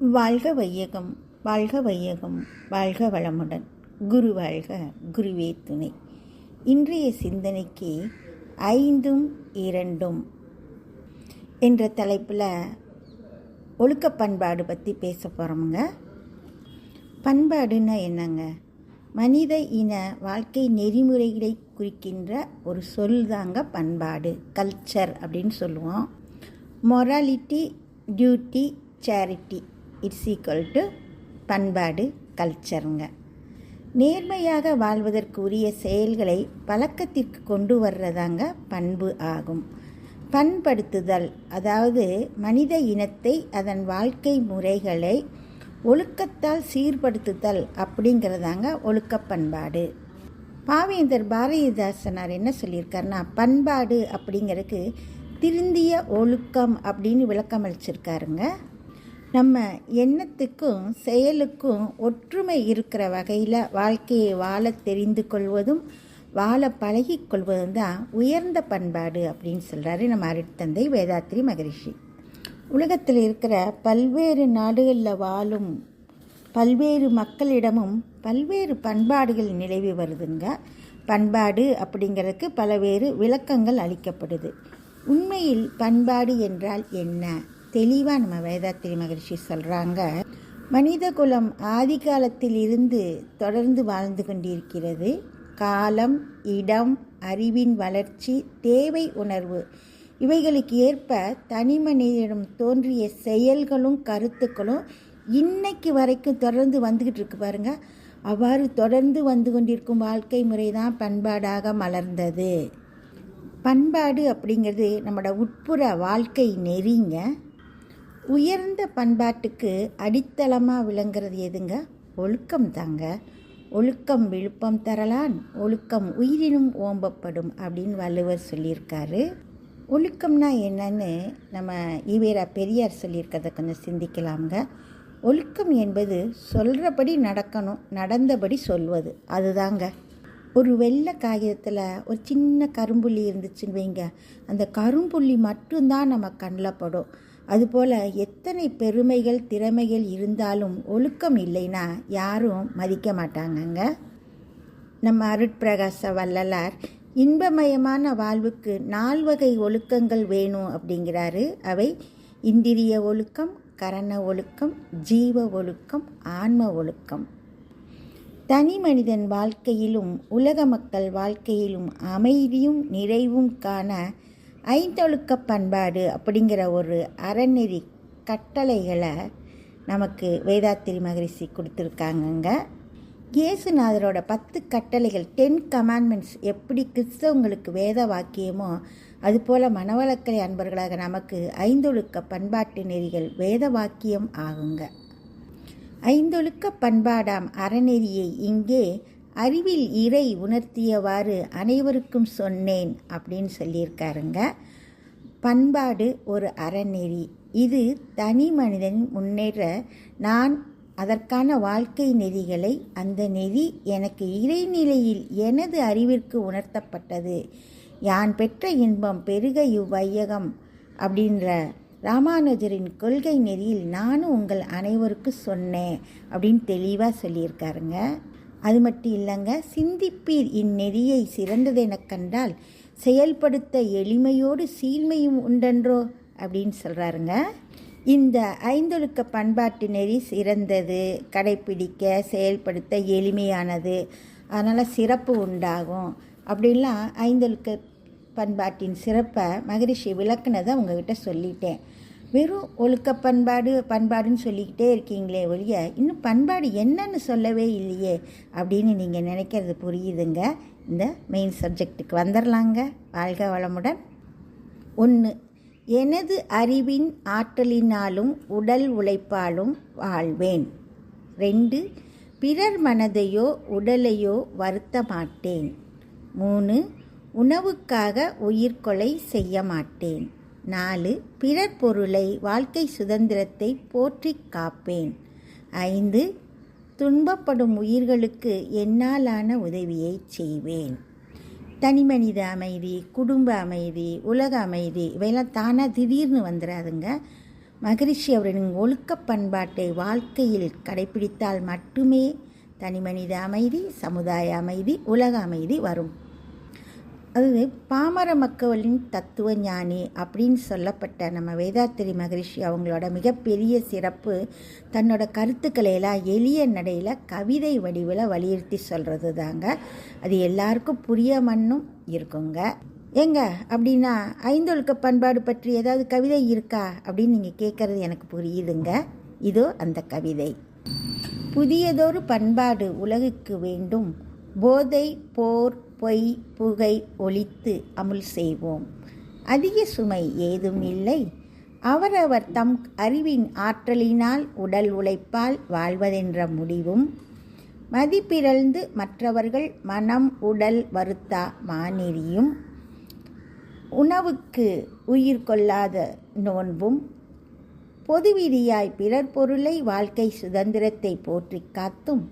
வாழ்க வையகம் வாழ்க வையகம் வாழ்க வளமுடன். குரு வாழ்க குருவே துணை. இன்றைய சிந்தனைக்கு ஐந்தும் இரண்டும் என்ற தலைப்பில் ஒழுக்க பண்பாடு பற்றி பேச போகிறோமுங்க பண்பாடுன்னா என்னங்க? மனித இன வாழ்க்கை நெறிமுறைகளை குறிக்கின்ற ஒரு சொல் தாங்க பண்பாடு கல்ச்சர் அப்படின்னு சொல்லுவோம். Morality duty charity it's equal to பண்பாடு கல்ச்சருங்க. நேர்மையாக வாழ்வதற்குரிய செயல்களை பழக்கத்திற்கு கொண்டு வர்றதாங்க பண்பு ஆகும். பண்படுத்துதல் அதாவது மனித இனத்தை அதன் வாழ்க்கை முறைகளை ஒழுக்கத்தால் சீர்படுத்துதல் அப்படிங்கிறதாங்க ஒழுக்க பண்பாடு. பாவேந்தர் பாரதிதாசனார் என்ன சொல்லியிருக்காருன்னா பண்பாடு அப்படிங்கிறதுக்கு திருந்திய ஒழுக்கம் அப்படின்னு விளக்கம் அளிச்சிருக்காருங்க நம்ம எண்ணத்துக்கும் செயலுக்கும் ஒற்றுமை இருக்கிற வகையில் வாழ்க்கையை வாழ தெரிந்து கொள்வதும் வாழ பழகிக்கொள்வதும் தான் உயர்ந்த பண்பாடு அப்படின்னு சொல்கிறாரு நம்ம அருட்தந்தை வேதாத்திரி மகரிஷி. உலகத்தில் இருக்கிற பல்வேறு நாடுகளில் வாழும் பல்வேறு மக்களிடமும் பல்வேறு பண்பாடுகள் நிலவி வருதுங்க. பண்பாடு அப்படிங்கிறதுக்கு பலவேறு விளக்கங்கள் அளிக்கப்படுது. உண்மையில் பண்பாடு என்றால் என்ன? தெளிவாக நம்ம வேதாத்திரி மகரிஷி சொல்கிறாங்க மனித குலம் ஆதி காலத்தில் இருந்து தொடர்ந்து வாழ்ந்து கொண்டிருக்கிறது. காலம் இடம் அறிவின் வளர்ச்சி தேவை உணர்வு இவைகளுக்கு ஏற்ப தனி மனிதனிடம் தோன்றிய செயல்களும் கருத்துக்களும் இன்னைக்கு வரைக்கும் தொடர்ந்து வந்துக்கிட்டு இருக்கு பாருங்க. அவ்வாறு தொடர்ந்து வந்து கொண்டிருக்கும் வாழ்க்கை முறை தான் பண்பாடாக மலர்ந்தது. பண்பாடு அப்படிங்கிறது நம்மளோட உட்புற வாழ்க்கை நெறிங்க. உயர்ந்த பண்பாட்டுக்கு அடித்தளமாக விளங்குறது எதுங்க? ஒழுக்கம் தாங்க. ஒழுக்கம் விழுப்பம் தரலான் ஒழுக்கம் உயிரினும் ஓம்பப்படும் அப்படின்னு வள்ளுவர் சொல்லியிருக்காரு. ஒழுக்கம்னா என்னன்னு நம்ம ஈவேரா பெரியார் சொல்லியிருக்கிறத கொஞ்சம் சிந்திக்கலாம்ங்க. ஒழுக்கம் என்பது சொல்கிறபடி நடக்கணும் நடந்தபடி சொல்வது. அதுதாங்க. ஒரு வெள்ளை காகிதத்தில் ஒரு சின்ன கரும்புள்ளி இருந்துச்சுன்னு வைங்க. அந்த கரும்புள்ளி மட்டும்தான் நம்ம கண்ணில் படும். அதுபோல் எத்தனை பெருமைகள் திறமைகள் இருந்தாலும் ஒழுக்கம் இல்லைன்னா யாரும் மதிக்க மாட்டாங்கங்க. நம்ம அருட்பிரகாச வள்ளலார் இன்பமயமான வாழ்வுக்கு நால்வகை ஒழுக்கங்கள் வேணும் அப்படிங்கிறாரு. அவை இந்திரிய ஒழுக்கம் கரண ஒழுக்கம் ஜீவ ஒழுக்கம் ஆன்ம ஒழுக்கம். தனி மனிதன் வாழ்க்கையிலும் உலக மக்கள் வாழ்க்கையிலும் அமைதியும் நிறைவும் காண ஐந்தொழுக்க பண்பாடு அப்படிங்கிற ஒரு அறநெறி கட்டளைகளை நமக்கு வேதாத்திரி மகரிஷி கொடுத்துருக்காங்கங்க. இயேசுநாதரோட பத்து கட்டளைகள் டென் கமாண்ட்மெண்ட்ஸ் எப்படி கிறிஸ்தவங்களுக்கு வேத வாக்கியமோ அதுபோல் மனவளக்கலை அன்பர்களாக நமக்கு ஐந்தொழுக்க பண்பாட்டு நெறிகள் வேத வாக்கியம் ஆகுங்க. ஐந்தொழுக்க பண்பாடாம் அறநெறியை இங்கே அறிவில் இறை உணர்த்தியவாறு அனைவருக்கும் சொன்னேன் அப்படின்னு சொல்லியிருக்காருங்க. பண்பாடு ஒரு அறநெறி. இது தனி மனிதன் முன்னேற நான் அதற்கான வாழ்க்கை நெறிகளை அந்த நெறி எனக்கு இறைநிலையில் எனது அறிவிற்கு உணர்த்தப்பட்டது. யான் பெற்ற இன்பம் பெருக இவ்வையகம் அப்படின்ற ராமானுஜரின் கொள்கை நெறியில் நானும் உங்கள் அனைவருக்கும் சொன்னேன் அப்படின்னு தெளிவாக சொல்லியிருக்காருங்க. அது மட்டும் இல்லைங்க சிந்திப்பீர் இந்நெறியை சிறந்ததெனக் கண்டால் செயல்படுத்த எளிமையோடு சீழ்மையும் உண்டன்றோ? அப்படின்னு சொல்கிறாருங்க இந்த ஐந்தொழுக்க பண்பாட்டு நெறி சிறந்தது கடைப்பிடிக்க செயல்படுத்த எளிமையானது அதனால் சிறப்பு உண்டாகும். அப்படின்லாம் ஐந்தொழுக்க பண்பாட்டின் சிறப்பை மகரிஷி விளக்குனதை உங்ககிட்ட சொல்லிட்டேன். வெறும் ஒழுக்க பண்பாடு பண்பாடுன்னு சொல்லிக்கிட்டே இருக்கீங்களே ஒழிய இன்னும் பண்பாடு என்னன்னு சொல்லவே இல்லையே அப்படின்னு நீங்கள் நினைக்கிறது புரியுதுங்க. இந்த மெயின் சப்ஜெக்ட்டுக்கு வந்துடலாங்க வாழ்க வளமுடன். ஒன்று எனது அறிவின் ஆற்றலினாலும் உடல் உழைப்பாலும் வாழ்வேன். ரெண்டு பிறர் மனதையோ உடலையோ வருத்த மாட்டேன் மூணு உணவுக்காக உயிர்கொலை செய்ய மாட்டேன் நாலு பிறர் பொருளை வாழ்க்கை சுதந்திரத்தை போற்றி காப்பேன். ஐந்து துன்பப்படும் உயிர்களுக்கு என்னாலான உதவியை செய்வேன். தனிமனித அமைதி குடும்ப அமைதி உலக அமைதி இவையெல்லாம் தானாக திடீர்னு வந்துடாதுங்க மகரிஷி அவரின் ஒழுக்க பண்பாட்டை வாழ்க்கையில் கடைபிடித்தால் மட்டுமே தனிமனித அமைதி சமுதாய அமைதி உலக அமைதி வரும். அது பாமர மக்களின் தத்துவ ஞானி அப்படின்னு சொல்லப்பட்ட நம்ம வேதாத்திரி மகரிஷி அவங்களோட மிகப்பெரிய சிறப்பு தன்னோட கருத்துக்களை எல்லாம் எளிய நடையில் கவிதை வடிவில் வலியுறுத்தி சொல்கிறது தாங்க. அது எல்லாருக்கும் புரிய மண்ணும் இருக்குங்க. ஏங்க அப்படின்னா ஐந்தொழுக்க பண்பாடு பற்றி ஏதாவது கவிதை இருக்கா அப்படின்னு நீங்கள் கேட்குறது எனக்கு புரியுதுங்க. இதோ அந்த கவிதை. புதியதொரு பண்பாடு உலகுக்கு வேண்டும். போதை போர் பொய் புகை ஒழித்து அமுல் செய்வோம். அதிக சுமை ஏதும் இல்லை. அவரவர் தம் அறிவின் ஆற்றலினால் உடல் உழைப்பால் வாழ்வதென்ற முடிவும் மதிப்பிறழ்ந்து மற்றவர்கள் மனம் உடல் வருத்தா மாநெறியும் உணவுக்கு உயிர் கொள்ளாத நோன்பும் பொதுவிதியாய் பிறர் பொருளை வாழ்க்கை சுதந்திரத்தை போற்றி காத்தும்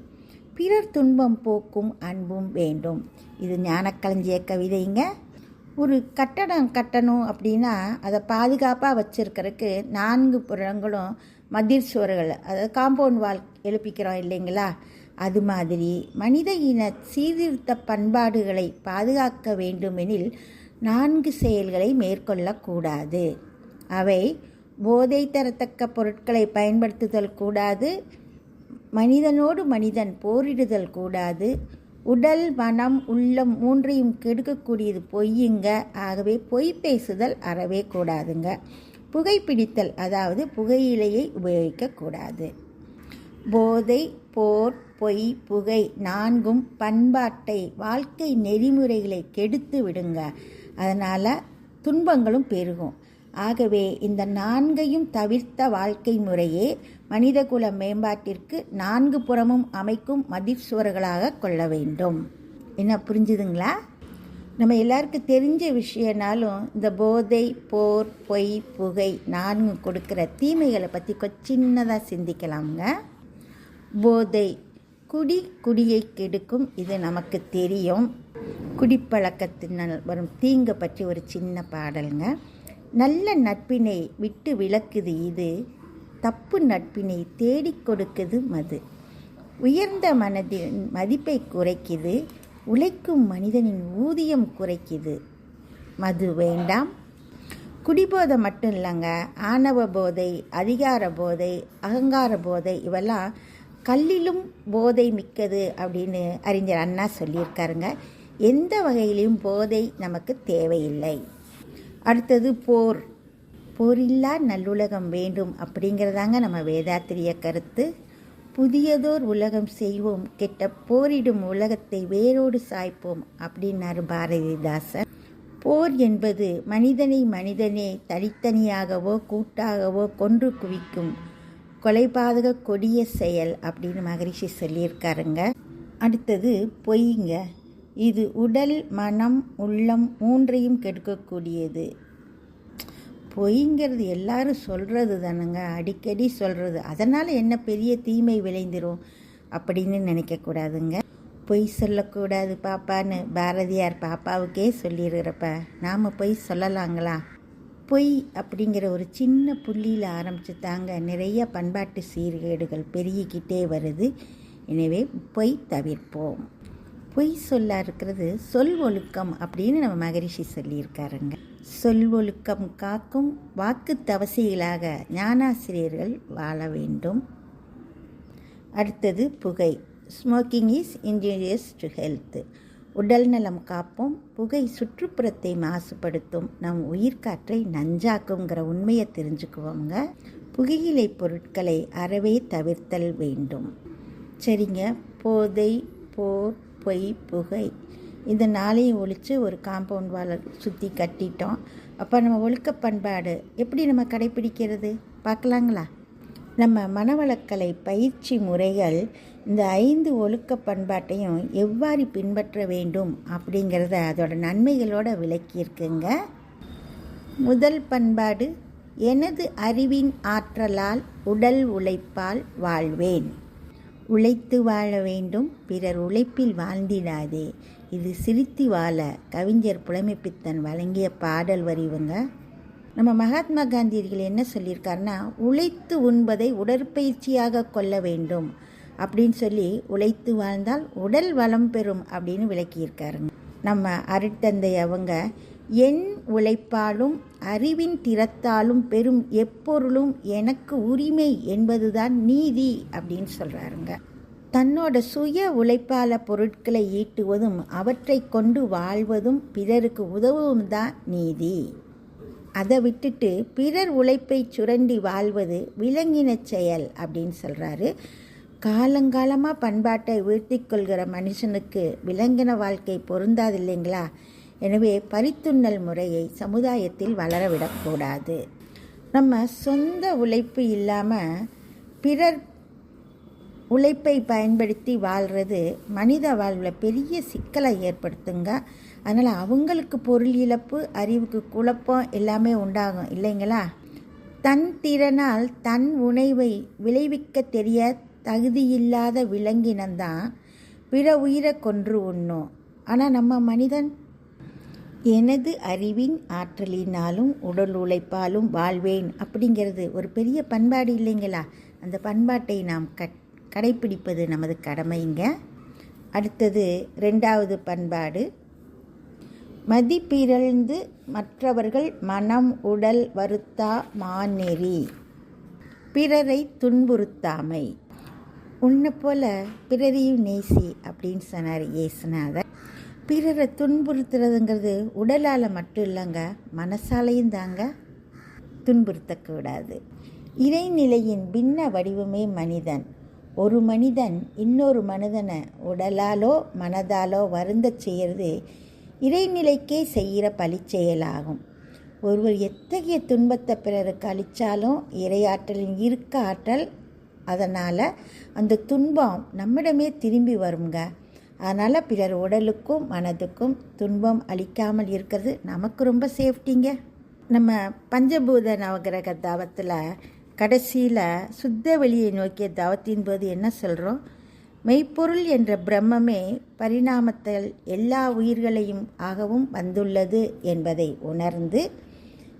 பிறர் துன்பம் போக்கும் அன்பும் வேண்டும். இது ஞானக்களஞ்சிய கவிதைங்க. ஒரு கட்டடம் கட்டணும் அப்படின்னா அதை பாதுகாப்பாக வச்சுருக்கிறதுக்கு நான்கு புறங்களும் மதிர் சுவர்கள் அதாவது காம்பவுண்ட் வால் எழுப்பிக்கிறோம் இல்லைங்களா? அது மாதிரி மனித இன சீர்திருத்த பண்பாடுகளை பாதுகாக்க வேண்டுமெனில் நான்கு செயல்களை மேற்கொள்ளக்கூடாது அவை போதை தரத்தக்க பொருட்களை பயன்படுத்துதல் கூடாது. மனிதனோடு மனிதன் போரிடுதல் கூடாது. உடல் மனம் உள்ளம் மூன்றையும் கெடுக்கக்கூடியது பொய்யுங்க. ஆகவே பொய் பேசுதல் அறவே கூடாதுங்க. புகைப்பிடித்தல் அதாவது புகையிலையை உபயோகிக்கக்கூடாது. போதை போர் பொய் புகை நான்கும் பண்பாட்டை வாழ்க்கை நெறிமுறைகளை கெடுத்து விடுங்க. அதனால் துன்பங்களும் பெருகும். ஆகவே இந்த நான்கையும் தவிர்த்த வாழ்க்கை முறையே மனிதகுல மேம்பாட்டிற்கு நான்கு புறமும் அமைக்கும் மதிர்சுவர்களாக கொள்ள வேண்டும். என்ன புரிஞ்சுதுங்களா? நம்ம எல்லாருக்கும் தெரிஞ்ச விஷயனாலும் இந்த போதை போர் பொய் புகை நான்கு கொடுக்குற தீமைகளை பற்றி கொஞ்சம் சின்னதாக சிந்திக்கலாமுங்க. போதை குடி குடியை கெடுக்கும் இது நமக்கு தெரியும். குடிப்பழக்கத்தினால் வரும் தீங்கை பற்றி ஒரு சின்ன பாடலுங்க. நல்ல நட்பினை விட்டு விளக்குது இது. தப்பு நட்பினை தேடிக் கொடுக்குது மது. உயர்ந்த மனதின் மதிப்பை குறைக்குது. உழைக்கும் மனிதனின் ஊதியம் குறைக்குது. மது வேண்டாம். குடிபோதை மட்டும் இல்லைங்க. ஆணவ போதை அதிகார போதை அகங்கார போதை இவெல்லாம் கல்லிலும் போதை மிக்கது அப்படின்னு அறிஞர் அண்ணா சொல்லியிருக்காருங்க. எந்த வகையிலையும் போதை நமக்கு தேவையில்லை. அடுத்தது போர். போரில்லா நல்லுலகம் வேண்டும் அப்படிங்கிறதாங்க நம்ம வேதாத்திரிய கருத்து. புதியதோர் உலகம் செய்வோம் கெட்ட போரிடும் உலகத்தை வேரோடு சாய்ப்போம் அப்படின்னாரு பாரதிதாசன் போர் என்பது மனிதனை மனிதனே தனித்தனியாகவோ கூட்டாகவோ கொன்று குவிக்கும் கொலைபாதக கொடிய செயல் அப்படின்னு மகரிஷி சொல்லியிருக்காருங்க. அடுத்தது பொய்ங்க. இது உடல் மனம் உள்ளம் மூன்றையும் கெடுக்கக்கூடியது. பொய்ங்கிறது எல்லாரும் சொல்கிறது தானுங்க அடிக்கடி சொல்கிறது அதனால் என்ன பெரிய தீமை விளைந்துடும் அப்படின்னு நினைக்கக்கூடாதுங்க. பொய் சொல்லக்கூடாது பாப்பான்னு பாரதியார் பாப்பாவுக்கே சொல்லியிருக்கிறப்ப நாம் பொய் சொல்லலாங்களா? பொய் அப்படிங்கிற ஒரு சின்ன புள்ளியில் ஆரம்பித்து தாங்க நிறைய பண்பாட்டு சீர்கேடுகள் பெருகிக்கிட்டே வருது. எனவே பொய் தவிர்ப்போம். பொய் சொல்ல இருக்கிறது சொல் ஒழுக்கம் அப்படின்னு நம்ம மகரிஷி சொல்லியிருக்காருங்க. சொல் ஒழுக்கம் காக்கும் வாக்கு தவசிகளாக ஞானாசிரியர்கள் வாழ வேண்டும். அடுத்தது புகை. Smoking is injurious to health உடல் நலம் காப்போம் புகை சுற்றுப்புறத்தை மாசுபடுத்தும் நம் உயிர்காற்றை நஞ்சாக்குங்கிற உண்மையை தெரிஞ்சுக்குவோங்க புகையிலை பொருட்களை அறவே தவிர்த்தல் வேண்டும். சரிங்க போதை போர் பொய் புகை. இந்த நாளையும் ஒழித்து ஒரு காம்பவுண்ட் வாலை சுற்றி கட்டிட்டோம். அப்போ நம்ம ஒழுக்க பண்பாடு எப்படி நம்ம கடைப்பிடிக்கிறது பார்க்கலாங்களா? நம்ம மனவளக்கலை பயிற்சி முறைகள் இந்த ஐந்து ஒழுக்க பண்பாட்டையும் எவ்வாறு பின்பற்ற வேண்டும் அப்படிங்கிறத அதோட நன்மைகளோட விளக்கியிருக்குங்க. முதல் பண்பாடு எனது அறிவின் ஆற்றலால் உடல் உழைப்பால் வாழ்வேன். உழைத்து வாழ வேண்டும். பிறர் உழைப்பில் வாழ்ந்திடாதே. இது சிரித்து வாழ கவிஞர் புலமைப்பித்தன் வழங்கிய பாடல் வரிவுங்க நம்ம மகாத்மா காந்தியர்கள் என்ன சொல்லியிருக்காருன்னா உழைத்து உண்பதை உடற்பயிற்சியாக கொள்ள வேண்டும் அப்படின்னு சொல்லி உழைத்து வாழ்ந்தால் உடல் வளம் பெறும் அப்படின்னு விளக்கியிருக்காருங்க. நம்ம அருட்தந்தை அவங்க என் உழைப்பாலும் அறிவின் திறத்தாலும் பெரும் எப்பொருளும் எனக்கு உரிமை என்பதுதான் நீதி அப்படின்னு சொல்கிறாருங்க தன்னோட சுய உழைப்பால பொருட்களை ஈட்டுவதும் அவற்றை கொண்டு வாழ்வதும் பிறருக்கு உதவும் தான் நீதி. அதை விட்டுட்டு பிறர் உழைப்பை சுரண்டி வாழ்வது விலங்கின செயல் அப்படின்னு சொல்கிறாரு காலங்காலமாக பண்பாட்டை உயர்த்தி கொள்கிற மனுஷனுக்கு விலங்கின வாழ்க்கை பொருந்தாது இல்லைங்களா? எனவே பரித்துண்ணல் முறையை சமுதாயத்தில் வளரவிடக்கூடாது. நம்ம சொந்த உழைப்பு இல்லாமல் பிறர் உழைப்பை பயன்படுத்தி வாழ்கிறது மனித வாழ்வில் பெரிய சிக்கலை ஏற்படுத்துங்க. அதனால் அவங்களுக்கு பொருள் இழப்பு அறிவுக்கு குழப்பம் எல்லாமே உண்டாகும். இல்லைங்களா? தன் திறனால் தன் உணவை விளைவிக்க தெரிய தகுதியில்லாத விலங்கினந்தான் பிற உயிரை கொன்று உண்ணும். ஆனால் நம்ம மனிதன் எனது அறிவின் ஆற்றலினாலும் உடல் உழைப்பாலும் வாழ்வேன் அப்படிங்கிறது ஒரு பெரிய பண்பாடு இல்லைங்களா? அந்த பண்பாட்டை நாம் கட் கடைப்பிடிப்பது நமது கடமைங்க. அடுத்தது ரெண்டாவது பண்பாடு. மதிப்பிறழ்ந்து மற்றவர்கள் மனம் உடல் வருத்தா மாநெறி. பிறரை துன்புறுத்தாமை. உன்னை போல பிறரையும் நேசி அப்படின்னு சொன்னார் ஏசுநாதர் பிறரை துன்புறுத்துறதுங்கிறது உடலால் மட்டும் இல்லைங்க மனசாலையும் தாங்க துன்புறுத்தக்கூடாது இறைநிலையின் பின்ன வடிவமே மனிதன். ஒரு மனிதன் இன்னொரு மனிதனை உடலாலோ மனதாலோ வருந்த செய்கிறது இறைநிலைக்கே செய்கிற பழிச்செயலாகும். ஒருவர் எத்தகைய துன்பத்தை பிறருக்கு அளித்தாலும் இரையாற்றலின் இருக்க ஆற்றல் அதனால் அந்த துன்பம் நம்மிடமே திரும்பி வருங்க அதனால் பிறர் உடலுக்கும் மனதுக்கும் துன்பம் அளிக்காமல் இருக்கிறது நமக்கு ரொம்ப சேஃப்டிங்க. நம்ம பஞ்சபூத நவகிரக தவத்தில் கடைசியில் சுத்த வெளியை நோக்கிய தவத்தின் போது என்ன சொல்கிறோம் மெய்ப்பொருள் என்ற பிரம்மமே பரிணாமத்தில் எல்லா உயிர்களையும் ஆகவும் வந்துள்ளது என்பதை உணர்ந்து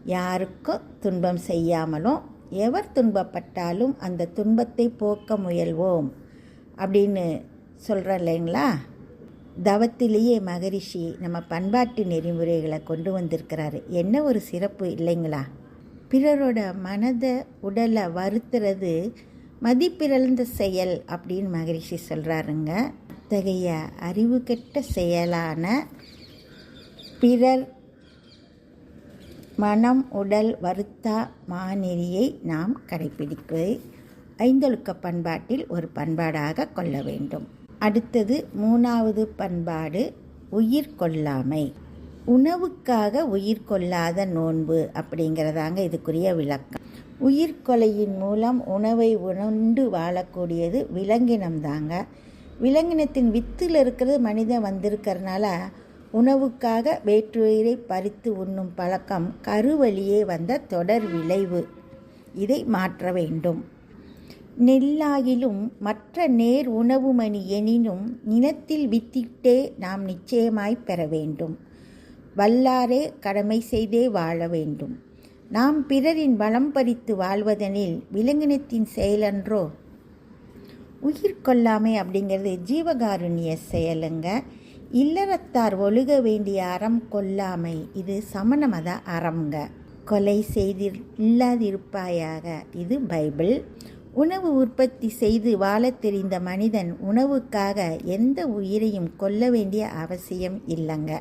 யாருக்கும் துன்பம் செய்யாமலும் எவர் துன்பப்பட்டாலும் அந்த துன்பத்தை போக்க முயல்வோம் அப்படின்னு சொல்கிறேன் இல்லைங்களா தவத்திலேயே மகரிஷி நம்ம பண்பாட்டு நெறிமுறைகளை கொண்டு வந்திருக்கிறாரு. என்ன ஒரு சிறப்பு இல்லைங்களா? பிறரோட மனதை உடலை வருத்துறது மதிப்பிறழ்ந்த செயல் அப்படின்னு மகரிஷி சொல்கிறாருங்க அத்தகைய அறிவு கெட்ட செயலான பிறர் மனம் உடல் வருத்தா மாநெறியை நாம் கடைபிடிப்பது ஐந்தொழுக்க பண்பாட்டில் ஒரு பண்பாடாக கொள்ள வேண்டும். அடுத்தது மூணாவது பண்பாடு உயிர் கொள்ளாமை. உணவுக்காக உயிர் கொள்ளாத நோன்பு அப்படிங்கிறதாங்க இதுக்குரிய விளக்கம். உயிர்கொலையின் மூலம் உணவை உணர்ந்து வாழக்கூடியது விலங்கினம்தாங்க விலங்கினத்தின் வித்தில் இருக்கிறது மனிதன் வந்திருக்கிறதுனால உணவுக்காக வேற்றுயிரை பறித்து உண்ணும் பழக்கம் கருவழியே வந்த தொடர் விளைவு. இதை மாற்ற வேண்டும். நெல்லாகிலும் மற்ற நேர் உணவுமணி எனினும் நிலத்தில் வித்திட்டே நாம் நிச்சயமாய் பெற வேண்டும். வல்லாரே கடமை செய்தே வாழ வேண்டும். நாம் பிறரின் வளம் பறித்து வாழ்வதனில் விலங்கினத்தின் செயலன்றோ? உயிர் கொல்லாமை அப்படிங்கிறது ஜீவகாருண்ய செயலுங்க. இல்லறத்தார் ஒழுக வேண்டிய அறம் கொல்லாமை இது சமண மத அறம்ங்க. கொலை செய்தி இல்லாதிருப்பாயாக இது பைபிள். உணவு உற்பத்தி செய்து வாழத் தெரிந்த மனிதன் உணவுக்காக எந்த உயிரையும் கொல்ல வேண்டிய அவசியம் இல்லைங்க.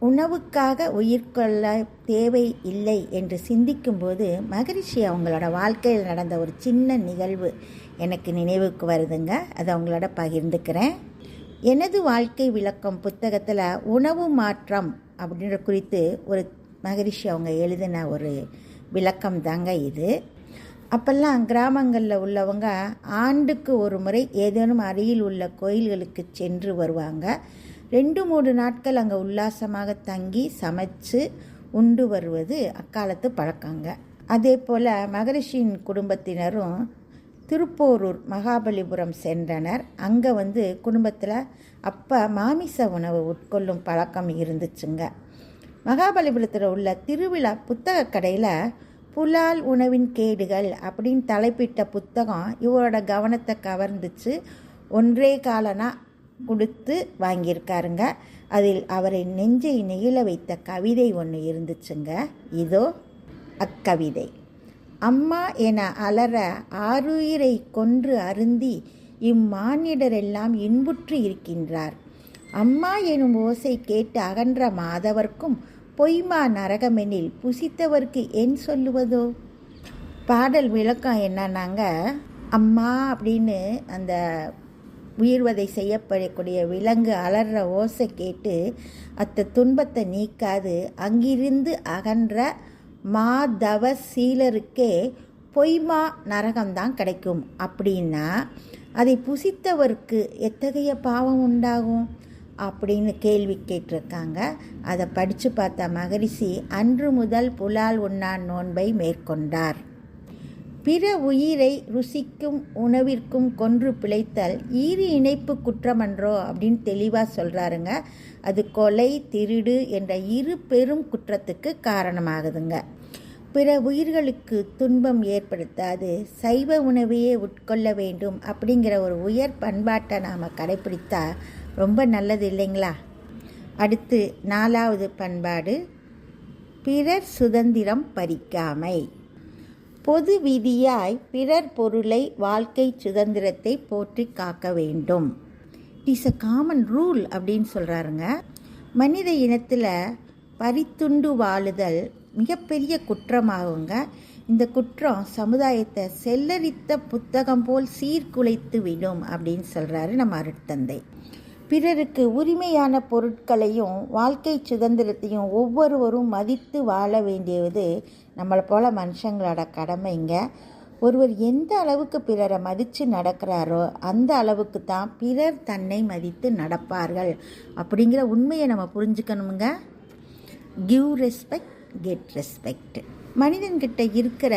உணவுக்காக உயிர் கொள்ள தேவை இல்லை என்று சிந்திக்கும்போது மகரிஷி அவங்களோட வாழ்க்கையில் நடந்த ஒரு சின்ன நிகழ்வு எனக்கு நினைவுக்கு வருதுங்க. அதை அவங்களோட பகிர்ந்துக்கிறேன். எனது வாழ்க்கை விளக்கம் புத்தகத்தில் உணவு மாற்றம் அப்படின்ற குறித்து ஒரு மகரிஷி அவங்க எழுதின ஒரு விளக்கம் தாங்க இது. அப்போல்லாம் கிராமங்களில் உள்ளவங்க ஆண்டுக்கு ஒரு முறை ஏதேனும் அருகில் உள்ள கோயில்களுக்கு சென்று வருவாங்க. ரெண்டு மூணு நாட்கள் அங்கே உல்லாசமாக தங்கி சமைச்சு உண்டு வருவது அக்காலத்து பழக்கங்க. அதே போல் மகரிஷியின் குடும்பத்தினரும் திருப்போரூர் மகாபலிபுரம் சென்றனர். அங்கே வந்து குடும்பத்தில் அப்போ மாமிச உணவு உட்கொள்ளும் பழக்கம் இருந்துச்சுங்க. மகாபலிபுரத்தில் உள்ள திருவிழா புத்தக கடையில் புலால் உணவின் கேடுகள் அப்படின்னு தலைப்பிட்ட புத்தகம் இவரோட கவனத்தை கவர்ந்துச்சு. ஒன்றே காலனா கொடுத்து வாங்கியிருக்காருங்க. அதில் அவரை நெஞ்சை நெகிழ வைத்த கவிதை ஒன்று இருந்துச்சுங்க. இதோ அக்கவிதை. அம்மா என அலற ஆறுயிரை கொன்று அருந்தி இம்மானிடரெல்லாம் இன்புற்று இருக்கின்றார். அம்மா எனும் ஓசை கேட்டு அகன்ற மாதவர்க்கும் பொய்மா நரகமெனில் புசித்தவர்க்கு என் சொல்லுவதோ? பாடல் விளக்கம் என்னன்னாங்க அம்மா அப்படின்னு அந்த உயிர்வதை செய்யப்படக்கூடிய விலங்கு அலற ஓசை கேட்டு அத்த துன்பத்தை நீக்காது அங்கிருந்து அகன்ற மாதவ சீலருக்கே பொய்மா நரகம்தான் கிடைக்கும். அப்படின்னா அதை புசித்தவருக்கு எத்தகைய பாவம் உண்டாகும்? அப்படின்னு கேள்வி கேட்டிருக்காங்க. அதை படித்து பார்த்த மகரிஷி அன்று முதல் புலால் உண்ணான் நோன்பை மேற்கொண்டார். பிற உயிரை ருசிக்கும் உணவிற்கும் கொன்று பிழைத்தல் ஈறு இணைப்பு குற்றமன்றோ? அப்படின்னு தெளிவாக சொல்கிறாருங்க அது கொலை திருடு என்ற இரு பெரும் குற்றத்துக்கு காரணமாகுதுங்க. பிற உயிர்களுக்கு துன்பம் ஏற்படுத்தாது சைவ உணவையே உட்கொள்ள வேண்டும் அப்படிங்கிற ஒரு உயர் பண்பாட்டை நாம் கடைப்பிடித்தா ரொம்ப நல்லது இல்லைங்களா? அடுத்து நாலாவது பண்பாடு. பிறர் சுதந்திரம் பறிக்காமை. பொது விதியாய் பிறர் பொருளை வாழ்க்கை சுதந்திரத்தை போற்றி காக்க வேண்டும். இஸ் அ காமன் ரூல் அப்படின்னு சொல்கிறாருங்க மனித இனத்தில் பறித்துண்டு வாழுதல் மிகப்பெரிய குற்றமாகுங்க. இந்த குற்றம் சமுதாயத்தை செல்லரித்த புத்தகம் போல் சீர்குலைத்து விடும் அப்படின்னு சொல்கிறாரு நம்ம அருட்தந்தை. பிறருக்கு உரிமையான பொருட்களையும் வாழ்க்கை சுதந்திரத்தையும் ஒவ்வொருவரும் மதித்து வாழ வேண்டியது நம்மளை போல மனுஷங்களோட கடமைங்க. ஒருவர் எந்த அளவுக்கு பிறரை மதித்து நடக்கிறாரோ அந்த அளவுக்கு தான் பிறர் தன்னை மதித்து நடப்பார்கள் அப்படிங்கிற உண்மையை நம்ம புரிஞ்சுக்கணுங்க கிவ் ரெஸ்பெக்ட் கெட் ரெஸ்பெக்ட் மனிதன்கிட்ட இருக்கிற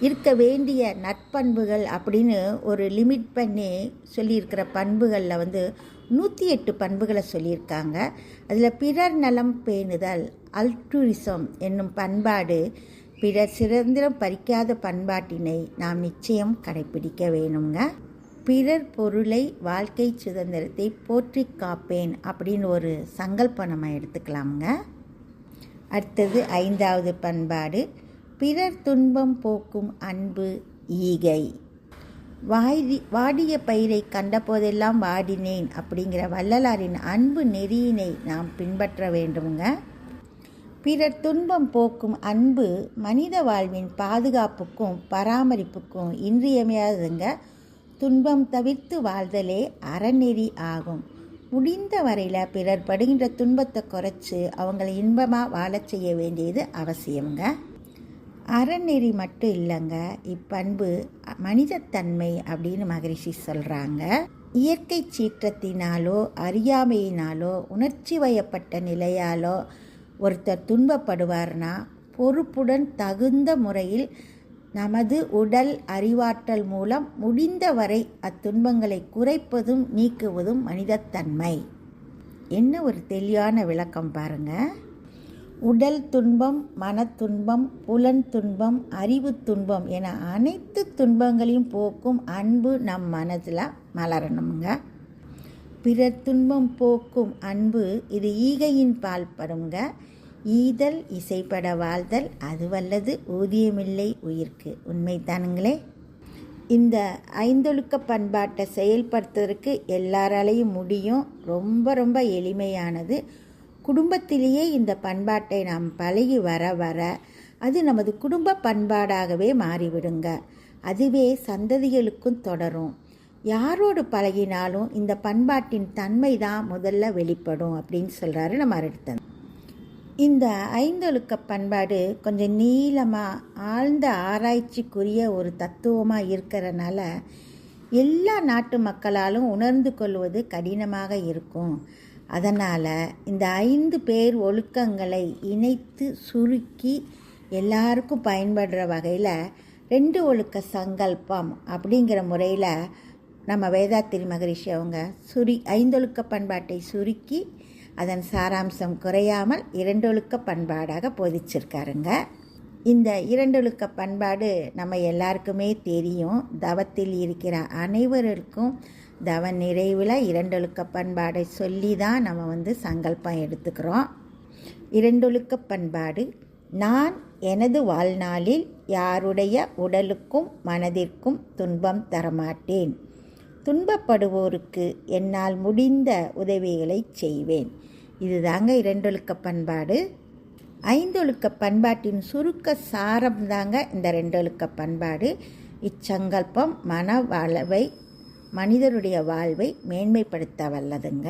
இருக்க வேண்டிய நற்பண்புகள் அப்படின்னு ஒரு லிமிட் பண்ணி சொல்லியிருக்கிற பண்புகளில் வந்து நூற்றி எட்டு பண்புகளை சொல்லியிருக்காங்க. அதில் பிறர் நலம் பேணுதல் அல்ட்ரூரிசம் என்னும் பண்பாடு பிறர் சுதந்திரம் பறிக்காத பண்பாட்டினை நாம் நிச்சயம் கடைபிடிக்க வேணுங்க. பிறர் பொருளை வாழ்க்கை சுதந்திரத்தை போற்றி காப்பேன் அப்படின்னு ஒரு சங்கல்பம் நம்ம எடுத்துக்கலாமுங்க. அடுத்தது ஐந்தாவது பண்பாடு. பிறர் துன்பம் போக்கும் அன்பு ஈகை. வாடி வாடிய பயிரை கண்டபோதெல்லாம் வாடினேன் அப்படிங்கிற வள்ளலாரின் அன்பு நெறியினை நாம் பின்பற்ற வேண்டுங்க பிறர் துன்பம் போக்கும் அன்பு மனித வாழ்வின் பாதுகாப்புக்கும் பராமரிப்புக்கும் இன்றியமையாததுங்க. துன்பம் தவிர்த்து வாழ்தலே அறநெறி ஆகும். முடிந்த வரையில் பிறர் படுகின்ற துன்பத்தை குறைச்சி அவங்களை இன்பமாக வாழச் செய்ய வேண்டியது அவசியம்ங்க. அறநெறி மட்டும் இல்லைங்க. இப்பண்பு மனிதத்தன்மை அப்படின்னு மகரிஷி சொல்கிறாங்க இயற்கை சீற்றத்தினாலோ அறியாமையினாலோ உணர்ச்சி வயப்பட்ட நிலையாலோ ஒருத்தர் துன்பப்படுவார்னா பொறுப்புடன் தகுந்த முறையில் நமது உடல் அறிவாற்றல் மூலம் முடிந்தவரை அத்துன்பங்களை குறைப்பதும் நீக்குவதும் மனிதத்தன்மை. என்ன ஒரு தெளிவான விளக்கம் பாருங்க. உடல் துன்பம் மனத்துன்பம் புலன் துன்பம் அறிவு துன்பம் என அனைத்து துன்பங்களையும் போக்கும் அன்பு நம் மனதில் மலரணுங்க பிறர் துன்பம் போக்கும் அன்பு இது ஈகையின் பால் படுங்க ஈதல் இசைப்பட வாழ்தல் அதுவல்லது ஊதியமில்லை உயிர்க்கு. உண்மைதானுங்களே? இந்த ஐந்தொழுக்க பண்பாட்டை செயல்படுத்துறதுக்கு எல்லாராலையும் முடியும். ரொம்ப ரொம்ப எளிமையானது. குடும்பத்திலேயே இந்த பண்பாட்டை நாம் பழகி வர வர அது நமது குடும்ப பண்பாடாகவே மாறிவிடுங்க. அதுவே சந்ததிகளுக்கும் தொடரும். யாரோடு பழகினாலும் இந்த பண்பாட்டின் தன்மை தான் முதல்ல வெளிப்படும் அப்படின்னு சொல்கிறாரு நம்ம அருட்தன் இந்த ஐந்தொழுக்க பண்பாடு கொஞ்சம் நீளமாக ஆழ்ந்த ஆராய்ச்சிக்குரிய ஒரு தத்துவமாக இருக்கிறனால எல்லா நாட்டு மக்களாலும் உணர்ந்து கொள்வது கடினமாக இருக்கும். அதனால் இந்த ஐந்து பேர் ஒழுக்கங்களை இணைத்து சுருக்கி எல்லாருக்கும் பயன்படுற வகையில் ரெண்டு ஒழுக்க சங்கல்பம் அப்படிங்கிற முறையில் நம்ம வேதாத்திரி மகரிஷி அவங்க சுரி ஐந்தொழுக்க பண்பாட்டை சுருக்கி அதன் சாராம்சம் குறையாமல் இரண்டொழுக்க பண்பாடாக போதிச்சிருக்காருங்க. இந்த இரண்டொழுக்க பண்பாடு நம்ம எல்லாருக்குமே தெரியும். தவத்தில் இருக்கிற அனைவருக்கும் தவ நிறைவில் இரண்டொழுக்க பண்பாடை சொல்லி தான் நம்ம வந்து சங்கல்பம் எடுத்துக்கிறோம். இரண்டொழுக்க பண்பாடு நான் எனது வாழ்நாளில் யாருடைய உடலுக்கும் மனதிற்கும் துன்பம் தரமாட்டேன். துன்பப்படுவோருக்கு என்னால் முடிந்த உதவிகளை செய்வேன். இதுதாங்க இரண்டொழுக்க பண்பாடு. ஐந்தொழுக்க பண்பாட்டின் சுருக்க சாரம் தாங்க இந்த ரெண்டொழுக்க பண்பாடு. இச்சங்கல்பம் மன வளவை மனிதருடைய வாழ்வை மேன்மைப்படுத்த வல்லதுங்க.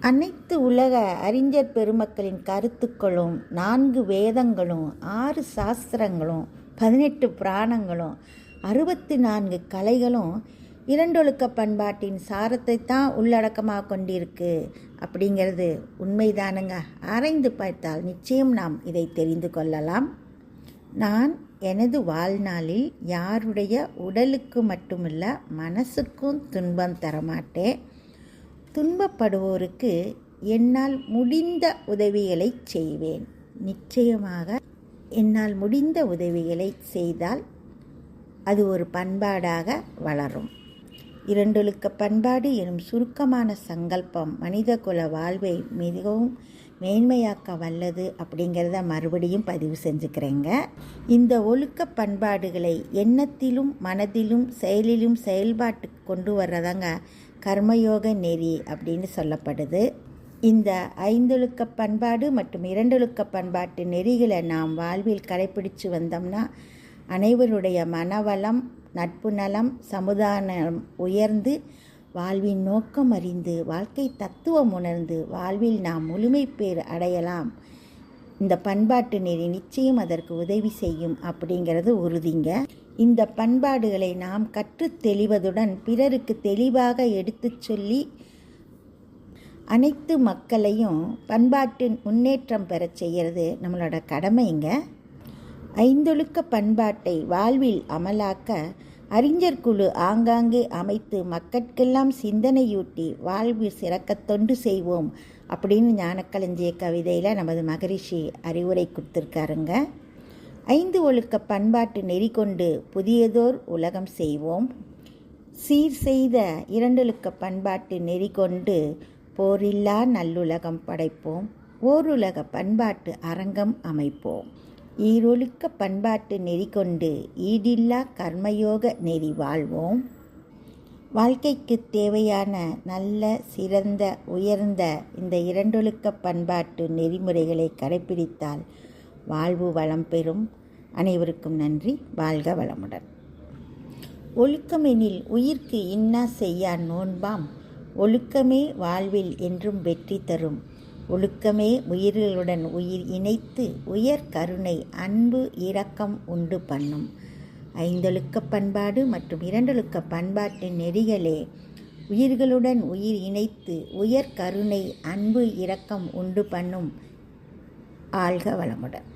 அனைத்து உலக அறிஞர் பெருமக்களின் கருத்துக்களும் நான்கு வேதங்களும் ஆறு சாஸ்திரங்களும் பதினெட்டு புராணங்களும் அறுபத்தி நான்கு கலைகளும் இரண்டொழுக்க பண்பாட்டின் சாரத்தை தான் உள்ளடக்கமாக கொண்டிருக்கு. அப்படிங்கிறது உண்மைதானுங்க. ஆராய்ந்து பார்த்தால் நிச்சயம் நாம் இதை தெரிந்து கொள்ளலாம். நான் எனது வாழ்நாளில் யாருடைய உடலுக்கு மட்டுமல்ல மனசுக்கும் துன்பம் தரமாட்டேன். துன்பப்படுவோருக்கு என்னால் முடிந்த உதவிகளை செய்வேன். நிச்சயமாக என்னால் முடிந்த உதவிகளை செய்தால் அது ஒரு பண்பாடாக வளரும். இரண்டொழுக்க பண்பாடு எனும் சுருக்கமான சங்கல்பம் மனிதகுல வாழ்வை மிகவும் மேன்மையாக்க வல்லது அப்படிங்கிறத மறுபடியும் பதிவு செஞ்சுக்கிறேங்க. இந்த ஒழுக்க பண்பாடுகளை எண்ணத்திலும் மனதிலும் செயலிலும் செயல்பாட்டுக்கு கொண்டு வர்றதாங்க கர்மயோக நெறி அப்படின்னு சொல்லப்படுது. இந்த ஐந்தொழுக்க பண்பாடு மற்றும் இரண்டொழுக்க பண்பாட்டு நெறிகளை நாம் வாழ்வில் கடைபிடிச்சு வந்தோம்னா அனைவருடைய மனவளம் நட்பு நலம் சமுதாயம் உயர்ந்து வாழ்வின் நோக்கம் அறிந்து வாழ்க்கை தத்துவம் உணர்ந்து வாழ்வில் நாம் முழுமை பேர் அடையலாம். இந்த பண்பாட்டு நெறி நிச்சயம் அதற்கு உதவி செய்யும் அப்படிங்கிறது உறுதிங்க. இந்த பண்பாடுகளை நாம் கற்று தெளிவதுடன் பிறருக்கு தெளிவாக எடுத்துச் சொல்லி அனைத்து மக்களையும் பண்பாட்டின் முன்னேற்றம் பெறச் செய்கிறது நம்மளோட கடமைங்க. ஐந்தொழுக்க பண்பாட்டை வாழ்வில் அமலாக்க அறிஞர் குழு ஆங்காங்கே அமைத்து மக்கட்கெல்லாம் சிந்தனையூட்டி வாழ்வில் சிறக்க தொண்டு செய்வோம் அப்படின்னு ஞானக்கலஞ்சிய கவிதையில் நமது மகரிஷி அறிவுரை கொடுத்துருக்காருங்க. ஐந்து ஒழுக்க பண்பாட்டு நெறி கொண்டு புதியதோர் உலகம் செய்வோம். சீர் செய்த இரண்டொழுக்க பண்பாட்டு நெறி கொண்டு போரில்லா நல்லுலகம் படைப்போம். ஓருலக பண்பாட்டு அரங்கம் அமைப்போம். ஈரொழுக்க பண்பாட்டு நெறி கொண்டு ஈடில்லா கர்மயோக நெறி வாழ்வோம். வாழ்க்கைக்கு தேவையான நல்ல சிறந்த உயர்ந்த இந்த இரண்டொழுக்க பண்பாட்டு நெறிமுறைகளை கடைபிடித்தால் வாழ்வு வளம் பெறும். அனைவருக்கும் நன்றி. வாழ்க வளமுடன். ஒழுக்கமெனில் உயிர்க்கு இன்னா செய்யா நோன்பாம். ஒழுக்கமே வாழ்வில் என்றும் வெற்றி தரும். ஒழுக்கமே உயிர்களுடன் உயிர் இணைத்து உயர் கருணை அன்பு இரக்கம் உண்டு பண்ணும். ஐந்தொழுக்க பண்பாடு மற்றும் இரண்டொழுக்க பண்பாட்டின் நெறிகளே உயிர்களுடன் உயிர் இணைத்து உயர் கருணை அன்பு இரக்கம் உண்டு பண்ணும். ஆழ்க வளமுடன்.